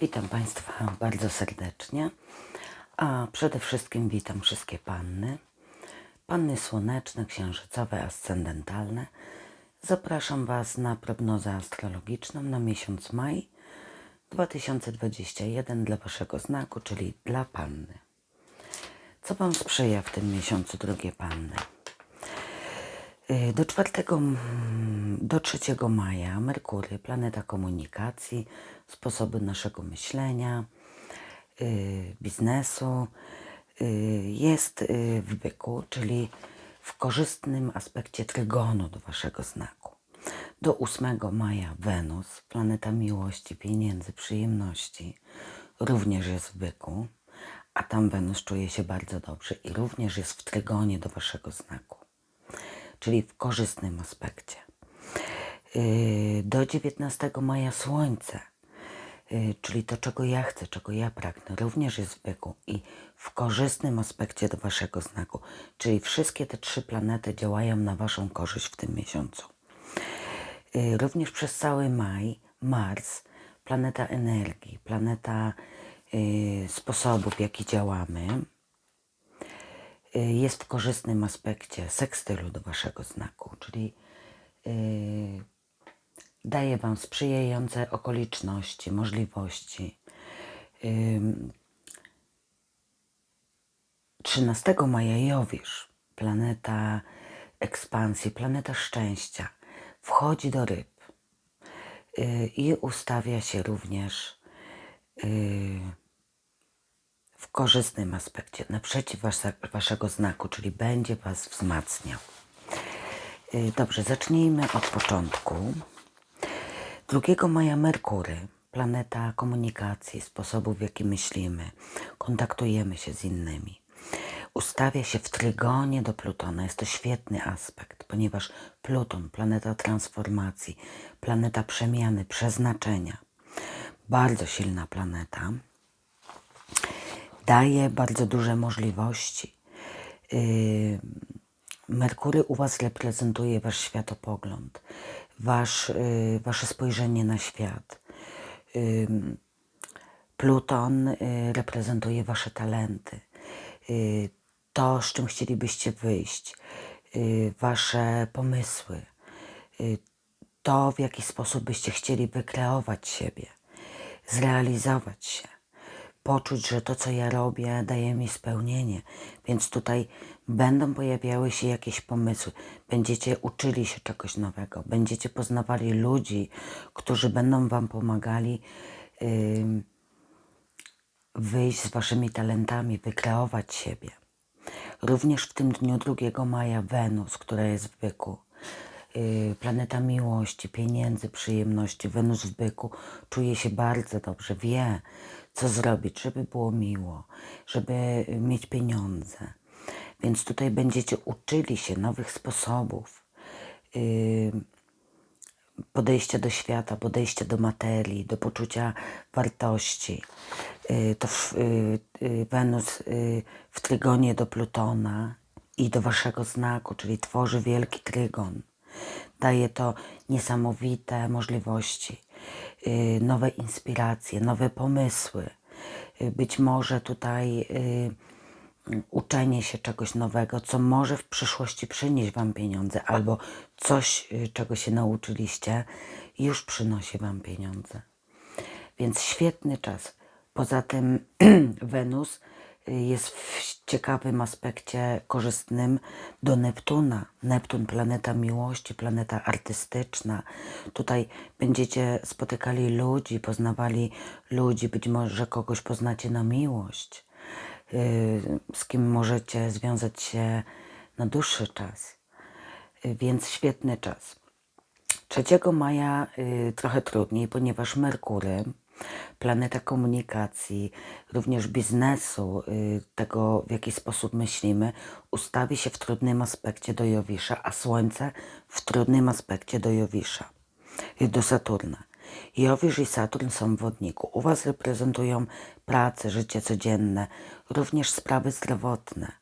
Witam Państwa bardzo serdecznie, a przede wszystkim witam wszystkie panny, panny słoneczne, księżycowe, ascendentalne. Zapraszam Was na prognozę astrologiczną na miesiąc maj 2021 dla Waszego znaku, czyli dla panny. Co Wam sprzyja w tym miesiącu, drogie panny? Y, Do 4, mm, do 3 maja Merkury, planeta komunikacji, sposoby naszego myślenia, y, biznesu, y, jest w byku, czyli w korzystnym aspekcie trygonu do waszego znaku. Do 8 maja Wenus, planeta miłości, pieniędzy, przyjemności, również jest w byku, a tam Wenus czuje się bardzo dobrze i również jest w trygonie do waszego znaku czyli w korzystnym aspekcie. Yy, Do 19 maja Słońce, yy, czyli to, czego ja chcę, czego ja pragnę, również jest w byku i w korzystnym aspekcie do Waszego znaku. Czyli wszystkie te trzy planety działają na Waszą korzyść w tym miesiącu. Yy, Również przez cały maj Mars, planeta energii, planeta sposobu, w jaki działamy, y, jest w korzystnym aspekcie sekstylu do waszego znaku, czyli y, daje wam sprzyjające okoliczności, możliwości. Ym, 13 maja Jowisz, planeta ekspansji, planeta szczęścia, wchodzi do ryb y, i ustawia się również y, w korzystnym aspekcie, naprzeciw wasze, waszego znaku, czyli będzie was wzmacniał. Y, Dobrze, zacznijmy od początku. 2 maja Merkury, planeta komunikacji, sposobów w jaki myślimy, kontaktujemy się z innymi. Ustawia się w trygonie do Plutona. Jest to świetny aspekt, ponieważ Pluton, planeta transformacji, planeta przemiany, przeznaczenia, bardzo silna planeta daje bardzo duże możliwości. Yy, Merkury u Was reprezentuje Wasz światopogląd, wasz, yy, Wasze spojrzenie na świat. Yy, Pluton reprezentuje Wasze talenty, to, z czym chcielibyście wyjść, Wasze pomysły, to, w jaki sposób byście chcieli wykreować siebie, zrealizować się poczuć, że to, co ja robię, daje mi spełnienie. Więc tutaj będą pojawiały się jakieś pomysły. Będziecie uczyli się czegoś nowego. Będziecie poznawali ludzi, którzy będą Wam pomagali wyjść z Waszymi talentami, wykreować siebie. Również w tym dniu 2 maja Wenus, która jest w byku, yy, planeta miłości, pieniędzy, przyjemności, Wenus w byku czuje się bardzo dobrze, wie, co zrobić, żeby było miło, żeby y, mieć pieniądze. Więc tutaj będziecie uczyli się nowych sposobów yy, podejścia do świata, podejścia do materii, do poczucia wartości. Yy, to w, Wenus w trygonie do Plutona i do waszego znaku, czyli tworzy wielki trygon. Daje to niesamowite możliwości, nowe inspiracje, nowe pomysły. Yy, Być może tutaj yy, uczenie się czegoś nowego, co może w przyszłości przynieść Wam pieniądze, albo coś, czego się nauczyliście, już przynosi Wam pieniądze. Więc świetny czas. Poza tym Wenus y, jest w ciekawym aspekcie korzystnym do Neptuna. Neptun, planeta miłości, planeta artystyczna. Tutaj będziecie spotykali ludzi, poznawali ludzi, być może kogoś poznacie na miłość, y, z kim możecie związać się na dłuższy czas. Y, Więc świetny czas. 3 maja y, trochę trudniej, ponieważ Merkury, planeta komunikacji, również biznesu, y, tego w jaki sposób myślimy, ustawi się w trudnym aspekcie do Jowisza, a Słońce w trudnym aspekcie do Jowisza, do Saturna. Jowisz i Saturn są w wodniku. U Was reprezentują pracę, życie codzienne, również sprawy zdrowotne.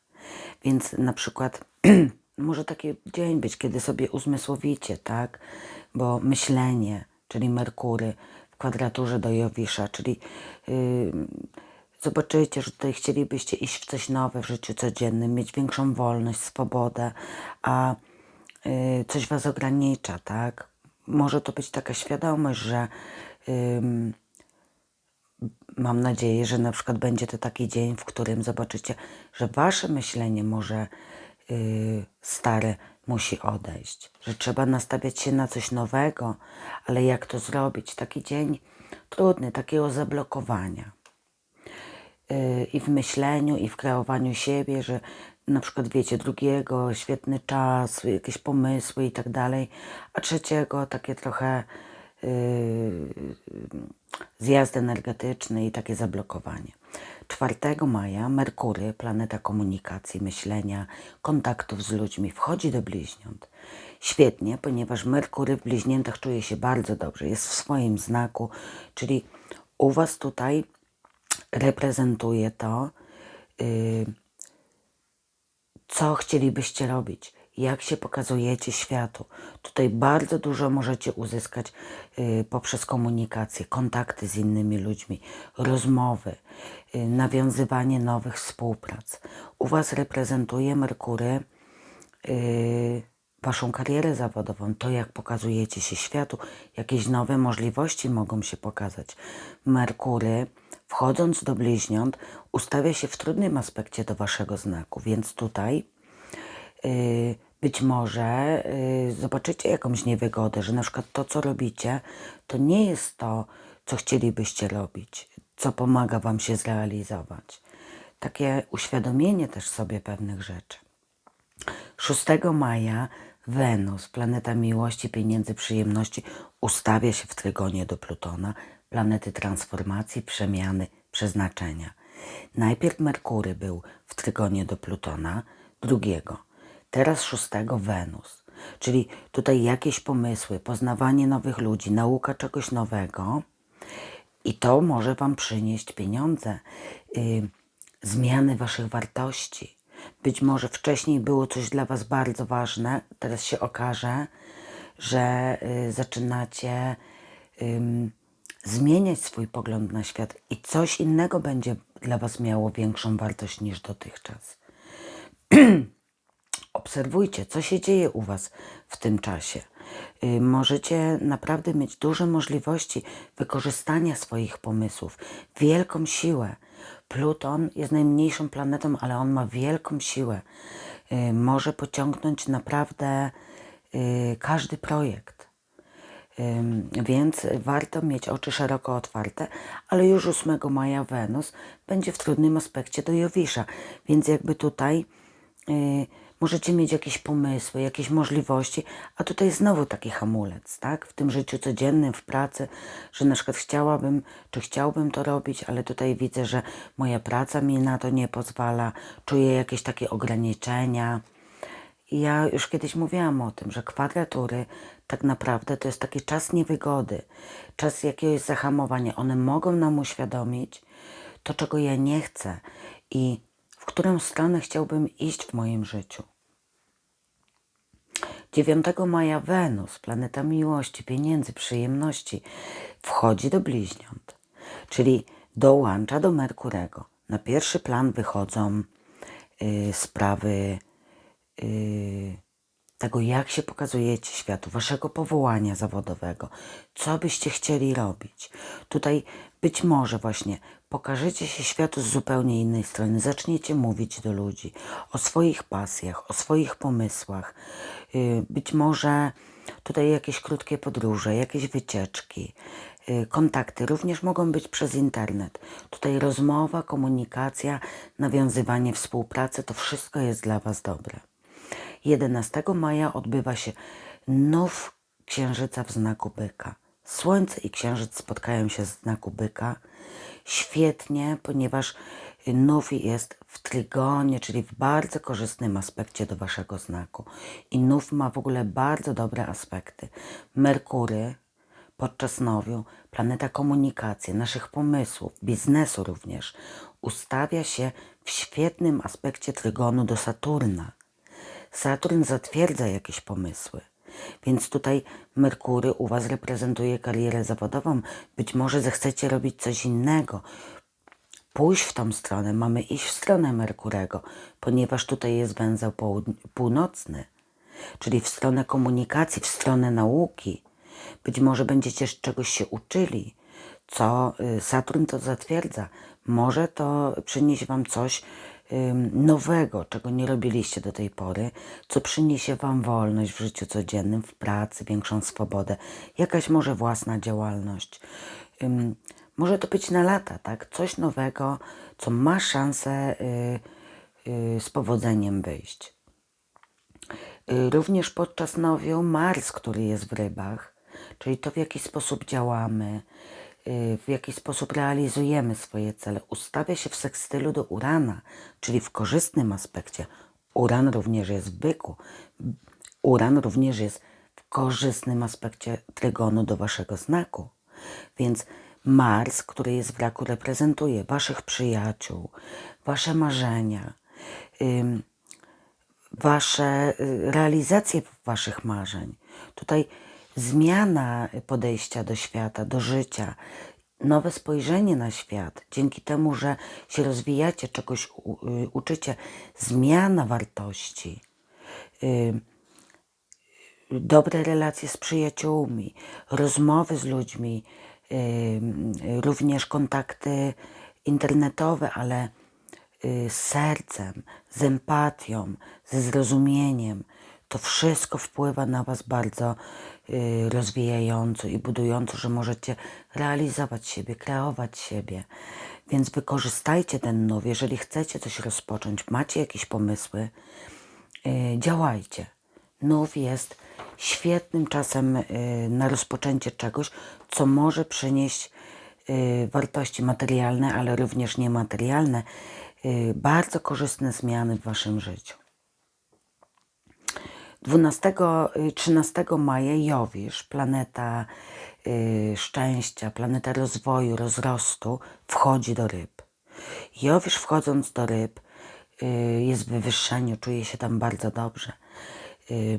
Więc na przykład może taki dzień być, kiedy sobie uzmysłowicie, tak? Bo myślenie, czyli Merkury, kwadraturze do Jowisza, czyli yy, zobaczycie, że tutaj chcielibyście iść w coś nowe w życiu codziennym, mieć większą wolność, swobodę, a yy, coś Was ogranicza, tak? Może to być taka świadomość, że ym, mam nadzieję, że na przykład będzie to taki dzień, w którym zobaczycie, że Wasze myślenie może yy, stare musi odejść, że trzeba nastawiać się na coś nowego, ale jak to zrobić? Taki dzień trudny, takiego zablokowania. Yy, I w myśleniu, i w kreowaniu siebie, że na przykład wiecie, drugiego świetny czas, jakieś pomysły i tak dalej, a trzeciego takie trochę yy, zjazd energetyczny i takie zablokowanie. 4 maja Merkury, planeta komunikacji, myślenia, kontaktów z ludźmi, wchodzi do bliźniąt. Świetnie, ponieważ Merkury w bliźniętach czuje się bardzo dobrze, jest w swoim znaku, czyli u Was tutaj reprezentuje to, yy, co chcielibyście robić, jak się pokazujecie światu. Tutaj bardzo dużo możecie uzyskać y, poprzez komunikację, kontakty z innymi ludźmi, rozmowy, y, nawiązywanie nowych współprac. U Was reprezentuje Merkury Waszą karierę zawodową, to jak pokazujecie się światu, jakieś nowe możliwości mogą się pokazać. Merkury, wchodząc do bliźniąt, ustawia się w trudnym aspekcie do Waszego znaku, więc tutaj Y, być może y, zobaczycie jakąś niewygodę, że na przykład to, co robicie, to nie jest to, co chcielibyście robić, co pomaga Wam się zrealizować. Takie uświadomienie też sobie pewnych rzeczy. 6 maja Wenus, planeta miłości, pieniędzy, przyjemności, ustawia się w trygonie do Plutona, planety transformacji, przemiany, przeznaczenia. Najpierw Merkury był w trygonie do Plutona, drugiego teraz szóstego Wenus. Czyli tutaj jakieś pomysły, poznawanie nowych ludzi, nauka czegoś nowego i to może Wam przynieść pieniądze, yy, zmiany Waszych wartości. Być może wcześniej było coś dla Was bardzo ważne, teraz się okaże, że yy, zaczynacie yy, zmieniać swój pogląd na świat i coś innego będzie dla Was miało większą wartość niż dotychczas. Obserwujcie, co się dzieje u Was w tym czasie. Y, możecie naprawdę mieć duże możliwości wykorzystania swoich pomysłów, wielką siłę. Pluton jest najmniejszą planetą, ale on ma wielką siłę. Y, może pociągnąć naprawdę y, każdy projekt. Więc warto mieć oczy szeroko otwarte, ale już 8 maja Wenus będzie w trudnym aspekcie do Jowisza, więc jakby tutaj możecie mieć jakieś pomysły, jakieś możliwości, a tutaj znowu taki hamulec, tak? W tym życiu codziennym, w pracy, że na przykład chciałabym, czy chciałbym to robić, ale tutaj widzę, że moja praca mi na to nie pozwala, czuję jakieś takie ograniczenia. I ja już kiedyś mówiłam o tym, że kwadratury tak naprawdę to jest taki czas niewygody, czas jakiegoś zahamowania. One mogą nam uświadomić to, czego ja nie chcę i w którą stronę chciałbym iść w moim życiu. 9 maja Wenus, planeta miłości, pieniędzy, przyjemności, wchodzi do bliźniąt, czyli dołącza do Merkurego. Na pierwszy plan wychodzą y, sprawy y, tego, jak się pokazujecie światu, waszego powołania zawodowego, co byście chcieli robić. Tutaj być może właśnie pokażecie się światu z zupełnie innej strony, zaczniecie mówić do ludzi o swoich pasjach, o swoich pomysłach. Y, być może tutaj jakieś krótkie podróże, jakieś wycieczki, y, kontakty również mogą być przez internet. Tutaj rozmowa, komunikacja, nawiązywanie współpracy, to wszystko jest dla Was dobre. 11 maja odbywa się nów księżyca w znaku byka. Słońce i księżyc spotkają się w znaku byka. Świetnie, ponieważ nów jest w trygonie, czyli w bardzo korzystnym aspekcie do waszego znaku. I nów ma w ogóle bardzo dobre aspekty. Merkury podczas nowiu, planeta komunikacji, naszych pomysłów, biznesu również, ustawia się w świetnym aspekcie trygonu do Saturna. Saturn zatwierdza jakieś pomysły. Więc tutaj Merkury u Was reprezentuje karierę zawodową. Być może zechcecie robić coś innego, pójść w tą stronę, mamy iść w stronę Merkurego, ponieważ tutaj jest węzeł północny, czyli w stronę komunikacji, w stronę nauki. Być może będziecie czegoś się uczyli, co y, Saturn to zatwierdza. Może to przynieść Wam coś nowego, czego nie robiliście do tej pory, co przyniesie Wam wolność w życiu codziennym, w pracy, większą swobodę, jakaś może własna działalność. Może to być na lata, tak? Coś nowego, co ma szansę y, y, z powodzeniem wyjść. Y, Również podczas nowiu Mars, który jest w rybach, czyli to w jaki sposób działamy, w jaki sposób realizujemy swoje cele, ustawia się w sekstylu do Urana, czyli w korzystnym aspekcie. Uran również jest w byku. Uran również jest w korzystnym aspekcie trygonu do waszego znaku. Więc Mars, który jest w raku, reprezentuje waszych przyjaciół, wasze marzenia, wasze y, realizację waszych marzeń. Tutaj zmiana podejścia do świata, do życia, nowe spojrzenie na świat, dzięki temu, że się rozwijacie, czegoś y, uczycie, zmiana wartości. Y, dobre relacje z przyjaciółmi, rozmowy z ludźmi, y, również kontakty internetowe, ale z sercem, z empatią, ze zrozumieniem. To wszystko wpływa na Was bardzo y, rozwijająco i budująco, że możecie realizować siebie, kreować siebie. Więc wykorzystajcie ten nów, jeżeli chcecie coś rozpocząć, macie jakieś pomysły, y, działajcie. Nów jest świetnym czasem y, na rozpoczęcie czegoś, co może przynieść wartości materialne, ale również niematerialne, bardzo korzystne zmiany w Waszym życiu. 12, y, 13 maja Jowisz, planeta y, szczęścia, planeta rozwoju, rozrostu, wchodzi do ryb. Jowisz wchodząc do ryb y, jest w wywyższeniu, czuje się tam bardzo dobrze. Y,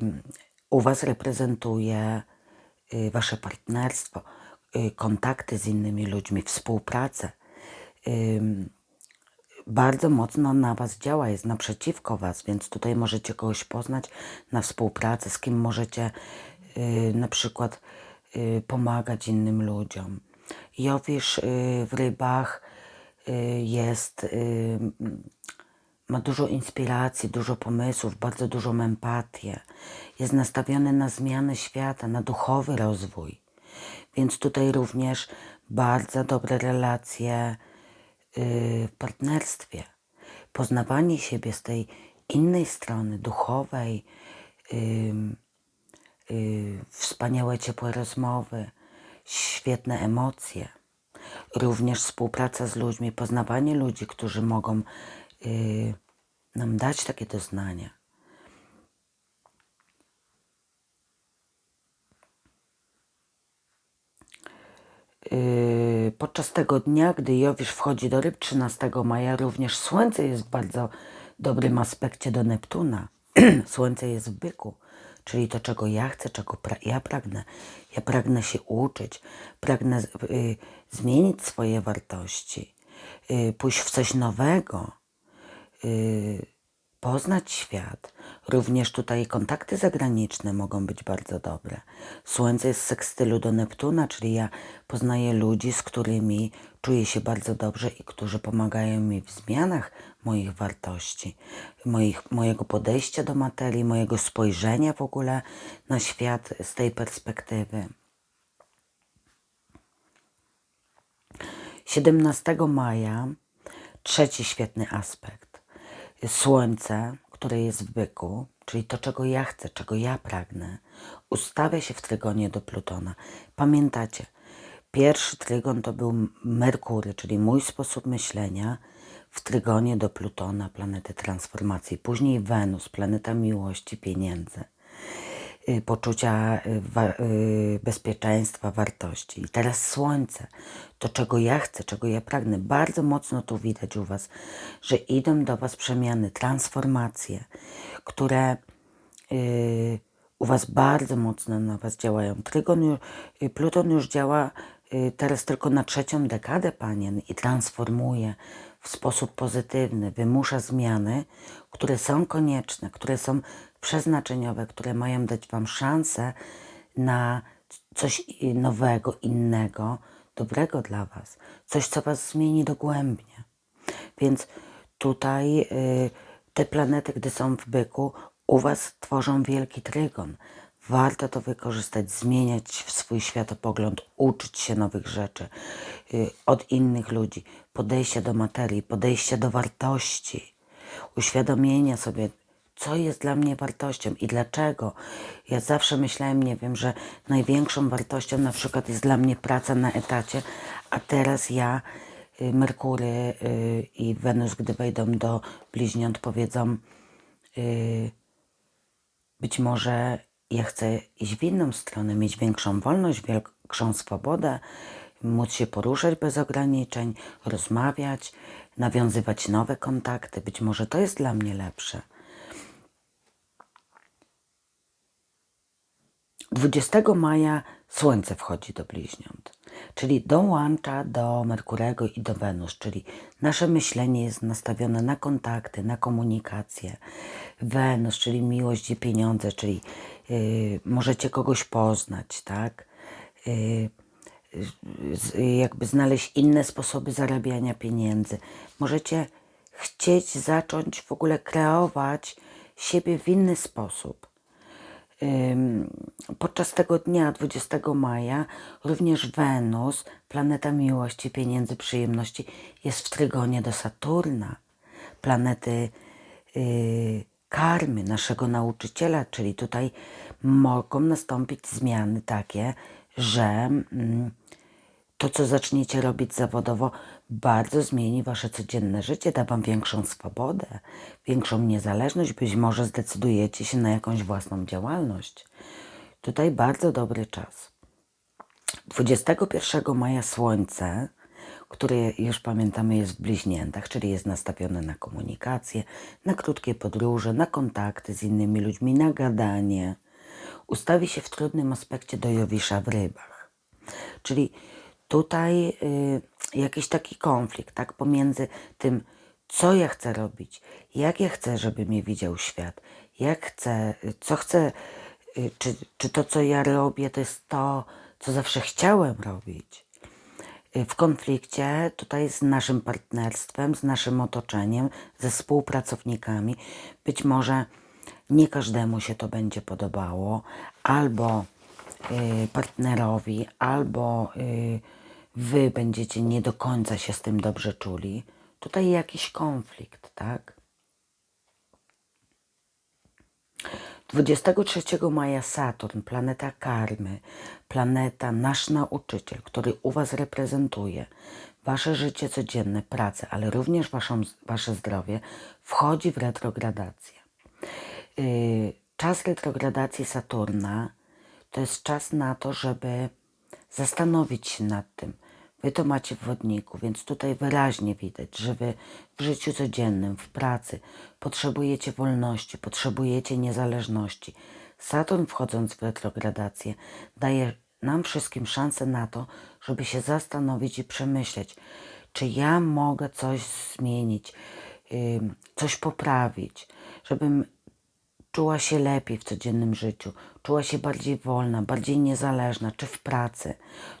u Was reprezentuje y, Wasze partnerstwo, y, kontakty z innymi ludźmi, współpracę. Ym, bardzo mocno na Was działa, jest naprzeciwko Was, więc tutaj możecie kogoś poznać na współpracę, z kim możecie y, na przykład y, pomagać innym ludziom. Jowisz y, w rybach y, jest, y, ma dużo inspiracji, dużo pomysłów, bardzo dużą empatię. Jest nastawiony na zmianę świata, na duchowy rozwój. Więc tutaj również bardzo dobre relacje w partnerstwie. Poznawanie siebie z tej innej strony duchowej, y, wspaniałe, ciepłe rozmowy, świetne emocje. Również współpraca z ludźmi, poznawanie ludzi, którzy mogą y, nam dać takie doznania. Podczas tego dnia, gdy Jowisz wchodzi do ryb 13 maja, również Słońce jest w bardzo dobrym aspekcie do Neptuna. Słońce jest w byku, czyli to, czego ja chcę, czego pra ja pragnę. Ja pragnę się uczyć, pragnę yy, zmienić swoje wartości, yy, pójść w coś nowego, yy, poznać świat. Również tutaj kontakty zagraniczne mogą być bardzo dobre. Słońce jest w sekstylu do Neptuna, czyli ja poznaję ludzi, z którymi czuję się bardzo dobrze i którzy pomagają mi w zmianach moich wartości, moich, mojego podejścia do materii, mojego spojrzenia w ogóle na świat z tej perspektywy. 17 maja, trzeci świetny aspekt. Słońce, które jest w byku, czyli to, czego ja chcę, czego ja pragnę, ustawia się w trygonie do Plutona. Pamiętacie, pierwszy trygon to był Merkury, czyli mój sposób myślenia w trygonie do Plutona, planety transformacji. Później Wenus, planeta miłości, pieniędzy poczucia y, y, bezpieczeństwa, wartości. I teraz słońce, to czego ja chcę, czego ja pragnę. Bardzo mocno tu widać u Was, że idą do Was przemiany, transformacje, które y, u Was bardzo mocno na Was działają. Trygon y, Pluton już działa y, teraz tylko na trzecią dekadę panien i transformuje w sposób pozytywny, wymusza zmiany, które są konieczne, które są przeznaczeniowe, które mają dać Wam szansę na coś nowego, innego, dobrego dla Was, coś, co Was zmieni dogłębnie. Więc tutaj y, te planety, gdy są w byku, u Was tworzą wielki trygon. Warto to wykorzystać, zmieniać swój światopogląd, uczyć się nowych rzeczy y, od innych ludzi, podejścia do materii, podejścia do wartości, uświadomienia sobie, co jest dla mnie wartością i dlaczego. Ja zawsze myślałem, nie wiem, że największą wartością na przykład jest dla mnie praca na etacie, a teraz ja, y, Merkury y, i Wenus, gdy wejdą do bliźniąt, powiedzą, y, być może ja chcę iść w inną stronę, mieć większą wolność, większą swobodę, móc się poruszać bez ograniczeń, rozmawiać, nawiązywać nowe kontakty. Być może to jest dla mnie lepsze. 20 maja Słońce wchodzi do bliźniąt, czyli dołącza do Merkurego i do Wenus, czyli nasze myślenie jest nastawione na kontakty, na komunikację. Wenus, czyli miłość i pieniądze, czyli yy, możecie kogoś poznać, tak? Yy, jakby znaleźć inne sposoby zarabiania pieniędzy. Możecie chcieć zacząć w ogóle kreować siebie w inny sposób. Podczas tego dnia, 20 maja, również Wenus, planeta miłości, pieniędzy, przyjemności, jest w trygonie do Saturna, planety yy, karmy, naszego nauczyciela, czyli tutaj mogą nastąpić zmiany takie, że yy, to, co zaczniecie robić zawodowo, bardzo zmieni wasze codzienne życie, da wam większą swobodę, większą niezależność, być może zdecydujecie się na jakąś własną działalność. Tutaj bardzo dobry czas. 21 maja Słońce, które już pamiętamy jest w bliźniętach, czyli jest nastawione na komunikację, na krótkie podróże, na kontakty z innymi ludźmi, na gadanie, ustawi się w trudnym aspekcie do Jowisza w rybach. Czyli tutaj y, jakiś taki konflikt, tak, pomiędzy tym, co ja chcę robić, jak ja chcę, żeby mnie widział świat, jak chcę, co chcę, y, czy, czy to, co ja robię, to jest to, co zawsze chciałem robić. Y, w konflikcie tutaj z naszym partnerstwem, z naszym otoczeniem, ze współpracownikami. Być może nie każdemu się to będzie podobało, albo partnerowi, albo wy będziecie nie do końca się z tym dobrze czuli, tutaj jakiś konflikt, tak? 23 maja Saturn, planeta karmy, planeta nasz nauczyciel, który u Was reprezentuje Wasze życie codzienne, pracę, ale również waszą, Wasze zdrowie, wchodzi w retrogradację. Yy, czas retrogradacji Saturna to jest czas na to, żeby zastanowić się nad tym, Wy to macie w wodniku, więc tutaj wyraźnie widać, że Wy w życiu codziennym, w pracy potrzebujecie wolności, potrzebujecie niezależności. Saturn wchodząc w retrogradację daje nam wszystkim szansę na to, żeby się zastanowić i przemyśleć, czy ja mogę coś zmienić, coś poprawić, żebym czuła się lepiej w codziennym życiu, czuła się bardziej wolna, bardziej niezależna, czy w pracy.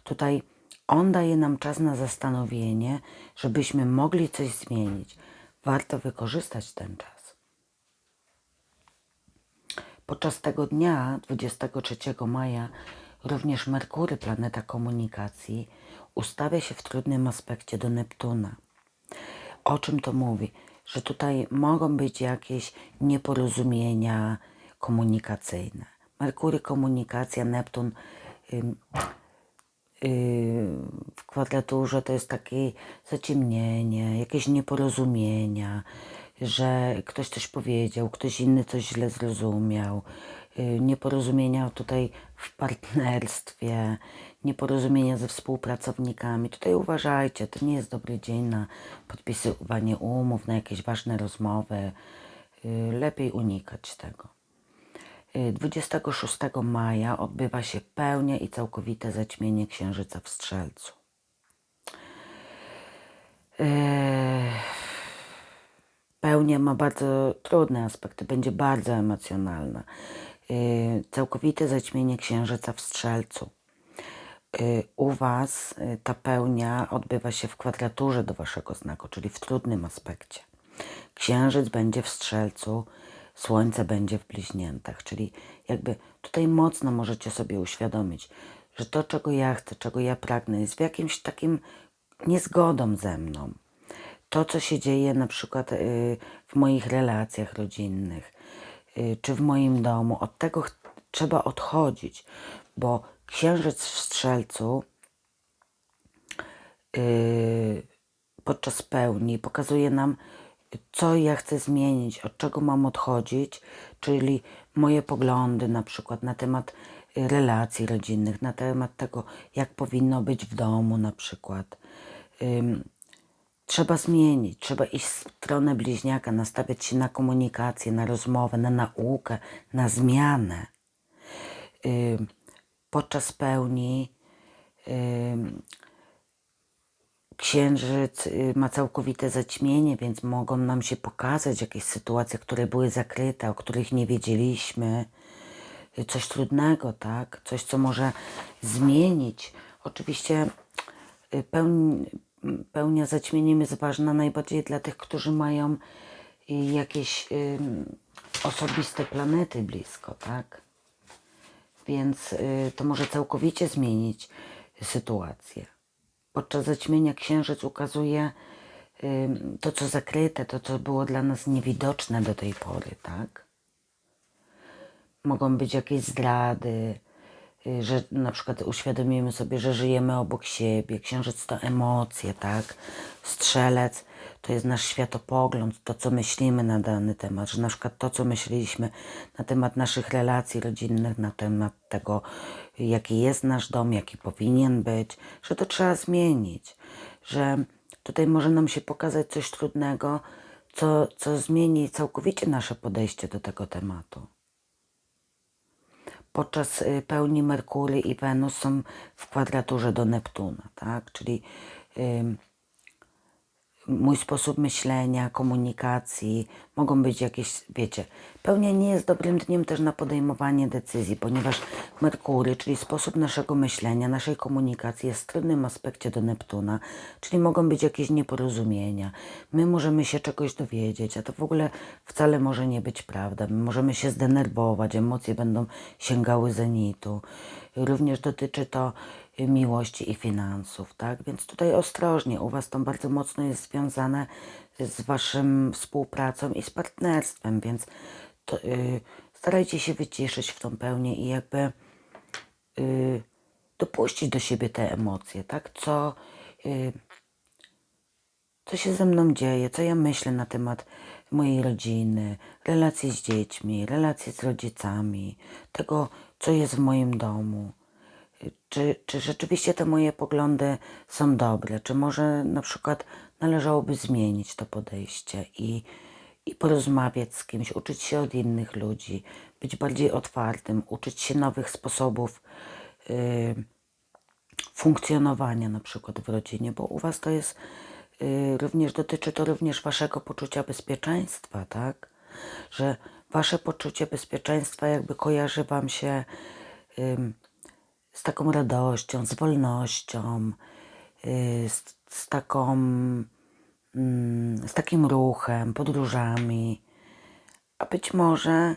Tutaj on daje nam czas na zastanowienie, żebyśmy mogli coś zmienić. Warto wykorzystać ten czas. Podczas tego dnia, 23 maja, również Merkury, planeta komunikacji, ustawia się w trudnym aspekcie do Neptuna. O czym to mówi? Że tutaj mogą być jakieś nieporozumienia komunikacyjne. Merkury, komunikacja, Neptun w kwadraturze to jest takie zaciemnienie, jakieś nieporozumienia, że ktoś coś powiedział, ktoś inny coś źle zrozumiał, nieporozumienia tutaj w partnerstwie, nieporozumienia ze współpracownikami. Tutaj uważajcie, to nie jest dobry dzień na podpisywanie umów, na jakieś ważne rozmowy. Y, lepiej unikać tego. Y, 26 maja odbywa się pełnia i całkowite zaćmienie Księżyca w Strzelcu. Pełnia ma bardzo trudne aspekty, będzie bardzo emocjonalna. Yy, Całkowite zaćmienie Księżyca w Strzelcu. Yy, U Was yy, ta pełnia odbywa się w kwadraturze do Waszego znaku, czyli w trudnym aspekcie. Księżyc będzie w Strzelcu, Słońce będzie w Bliźniętach, czyli jakby tutaj mocno możecie sobie uświadomić, że to, czego ja chcę, czego ja pragnę, jest w jakimś takim niezgodą ze mną. To, co się dzieje na przykład y, w moich relacjach rodzinnych, y, czy w moim domu, od tego trzeba odchodzić, bo księżyc w strzelcu y, podczas pełni pokazuje nam, co ja chcę zmienić, od czego mam odchodzić, czyli moje poglądy na przykład na temat y, relacji rodzinnych, na temat tego, jak powinno być w domu na przykład. Ym, Trzeba zmienić, trzeba iść w stronę bliźniaka, nastawiać się na komunikację, na rozmowę, na naukę, na zmianę. Podczas pełni księżyc y, ma całkowite zaćmienie, więc mogą nam się pokazać jakieś sytuacje, które były zakryte, o których nie wiedzieliśmy. Y, Coś trudnego, tak? Coś, co może zmienić. Oczywiście y, pełni, pełnia zaćmieniem jest ważna najbardziej dla tych, którzy mają y, jakieś osobiste planety blisko, tak? Więc y, to może całkowicie zmienić sytuację. Podczas zaćmienia księżyc ukazuje to, co zakryte, to, co było dla nas niewidoczne do tej pory, tak? Mogą być jakieś zdrady, że na przykład uświadomimy sobie, że żyjemy obok siebie. Księżyc to emocje, tak? Strzelec to jest nasz światopogląd, to co myślimy na dany temat, że na przykład to, co myśleliśmy na temat naszych relacji rodzinnych, na temat tego, jaki jest nasz dom, jaki powinien być, że to trzeba zmienić, że tutaj może nam się pokazać coś trudnego, co, co zmieni całkowicie nasze podejście do tego tematu podczas y, pełni Merkury i Wenus są w kwadraturze do Neptuna, tak? Czyli mój sposób myślenia, komunikacji, mogą być jakieś, wiecie, pełnia nie jest dobrym dniem też na podejmowanie decyzji, ponieważ Merkury, czyli sposób naszego myślenia, naszej komunikacji jest w trudnym aspekcie do Neptuna, czyli mogą być jakieś nieporozumienia. My możemy się czegoś dowiedzieć, a to w ogóle wcale może nie być prawda. My możemy się zdenerwować, emocje będą sięgały zenitu. Również dotyczy to miłości i finansów, tak? Więc tutaj ostrożnie, u Was to bardzo mocno jest związane z Waszym współpracą i z partnerstwem, więc to, y, starajcie się wyciszyć w tą pełnię i jakby y, dopuścić do siebie te emocje, tak? Co, y, co się ze mną dzieje, co ja myślę na temat mojej rodziny, relacji z dziećmi, relacji z rodzicami, tego, co jest w moim domu. Czy, czy rzeczywiście te moje poglądy są dobre? Czy może na przykład należałoby zmienić to podejście i, i porozmawiać z kimś, uczyć się od innych ludzi, być bardziej otwartym, uczyć się nowych sposobów y, funkcjonowania na przykład w rodzinie, bo u Was to jest y, również, dotyczy to również Waszego poczucia bezpieczeństwa, tak? Że Wasze poczucie bezpieczeństwa jakby kojarzy Wam się ym, z taką radością, z wolnością, y, z, z taką, mm, z takim ruchem, podróżami, a być może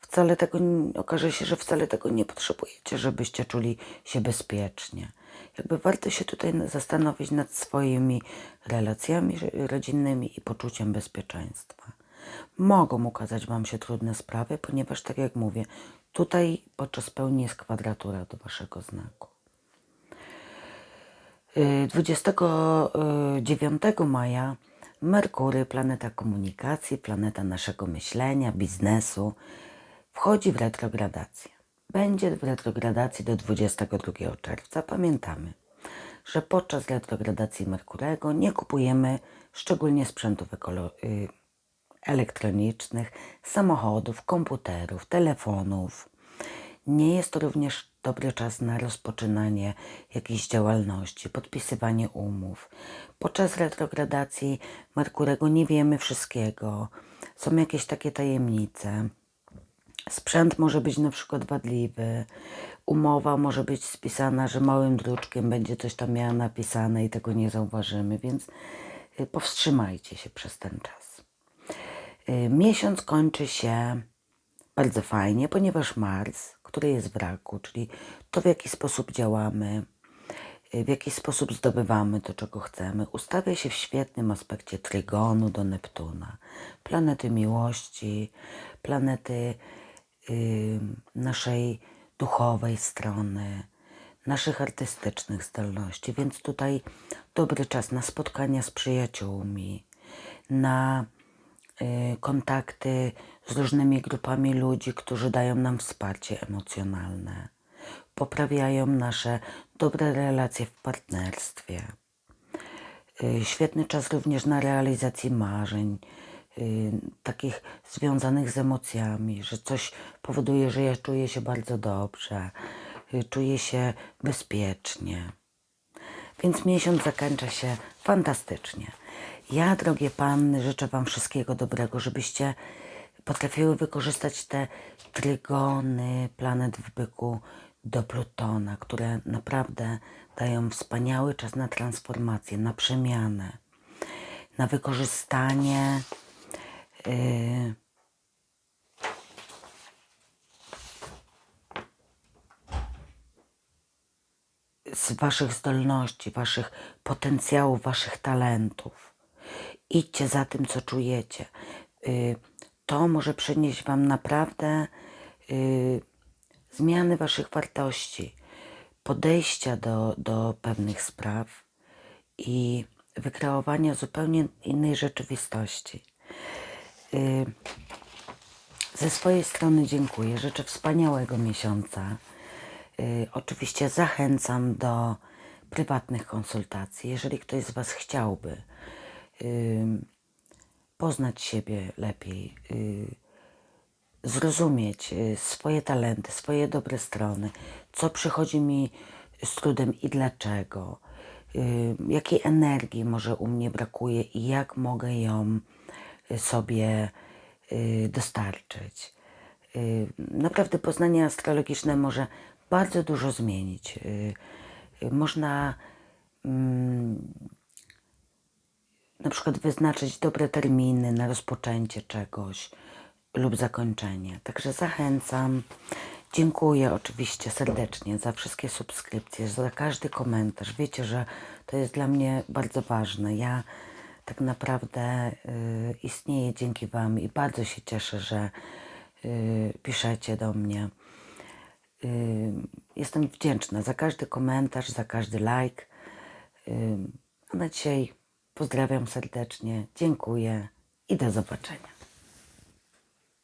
wcale tego, okaże się, że wcale tego nie potrzebujecie, żebyście czuli się bezpiecznie. Jakby warto się tutaj zastanowić nad swoimi relacjami ro- rodzinnymi i poczuciem bezpieczeństwa. Mogą ukazać Wam się trudne sprawy, ponieważ, tak jak mówię, tutaj podczas pełni jest kwadratura do Waszego znaku. Y, 29 maja Merkury, planeta komunikacji, planeta naszego myślenia, biznesu, wchodzi w retrogradację. Będzie w retrogradacji do 22 czerwca. Pamiętamy, że podczas retrogradacji Merkurego nie kupujemy szczególnie sprzętów ekolo- y, elektronicznych, samochodów, komputerów, telefonów. Nie jest to również dobry czas na rozpoczynanie jakiejś działalności, podpisywanie umów. Podczas retrogradacji Merkurego nie wiemy wszystkiego. Są jakieś takie tajemnice. Sprzęt może być na przykład wadliwy, umowa może być spisana, że małym druczkiem będzie coś tam miała napisane i tego nie zauważymy, więc y, powstrzymajcie się przez ten czas. Y, Miesiąc kończy się bardzo fajnie, ponieważ Mars, który jest w raku, czyli to w jaki sposób działamy, y, w jaki sposób zdobywamy to, czego chcemy, ustawia się w świetnym aspekcie trygonu do Neptuna. Planety miłości, planety y, naszej duchowej strony, naszych artystycznych zdolności, więc tutaj dobry czas na spotkania z przyjaciółmi, na kontakty z różnymi grupami ludzi, którzy dają nam wsparcie emocjonalne, poprawiają nasze dobre relacje w partnerstwie. Y, Świetny czas również na realizację marzeń, y, takich związanych z emocjami, że coś powoduje, że ja czuję się bardzo dobrze, y, czuję się bezpiecznie. Więc miesiąc zakończa się fantastycznie. Ja, drogie panny, życzę Wam wszystkiego dobrego, żebyście potrafiły wykorzystać te trygony planet w byku do Plutona, które naprawdę dają wspaniały czas na transformację, na przemianę, na wykorzystanie yy, z Waszych zdolności, Waszych potencjałów, Waszych talentów. Idźcie za tym, co czujecie. Y, To może przynieść Wam naprawdę y, zmiany Waszych wartości, podejścia do, do pewnych spraw i wykreowania zupełnie innej rzeczywistości. Y, Ze swojej strony dziękuję. Życzę wspaniałego miesiąca. Oczywiście zachęcam do prywatnych konsultacji. Jeżeli ktoś z Was chciałby poznać siebie lepiej, y, zrozumieć y, swoje talenty, swoje dobre strony, co przychodzi mi z trudem i dlaczego, y, jakiej energii może u mnie brakuje i jak mogę ją sobie dostarczyć. Naprawdę poznanie astrologiczne może bardzo dużo zmienić. Można mm, na przykład wyznaczyć dobre terminy na rozpoczęcie czegoś lub zakończenie. Także zachęcam. Dziękuję oczywiście serdecznie za wszystkie subskrypcje, za każdy komentarz. Wiecie, że to jest dla mnie bardzo ważne. Ja tak naprawdę y, istnieję dzięki Wam i bardzo się cieszę, że y, piszecie do mnie. Y, jestem wdzięczna za każdy komentarz, za każdy like. Y, a na dzisiaj pozdrawiam serdecznie, dziękuję i do zobaczenia.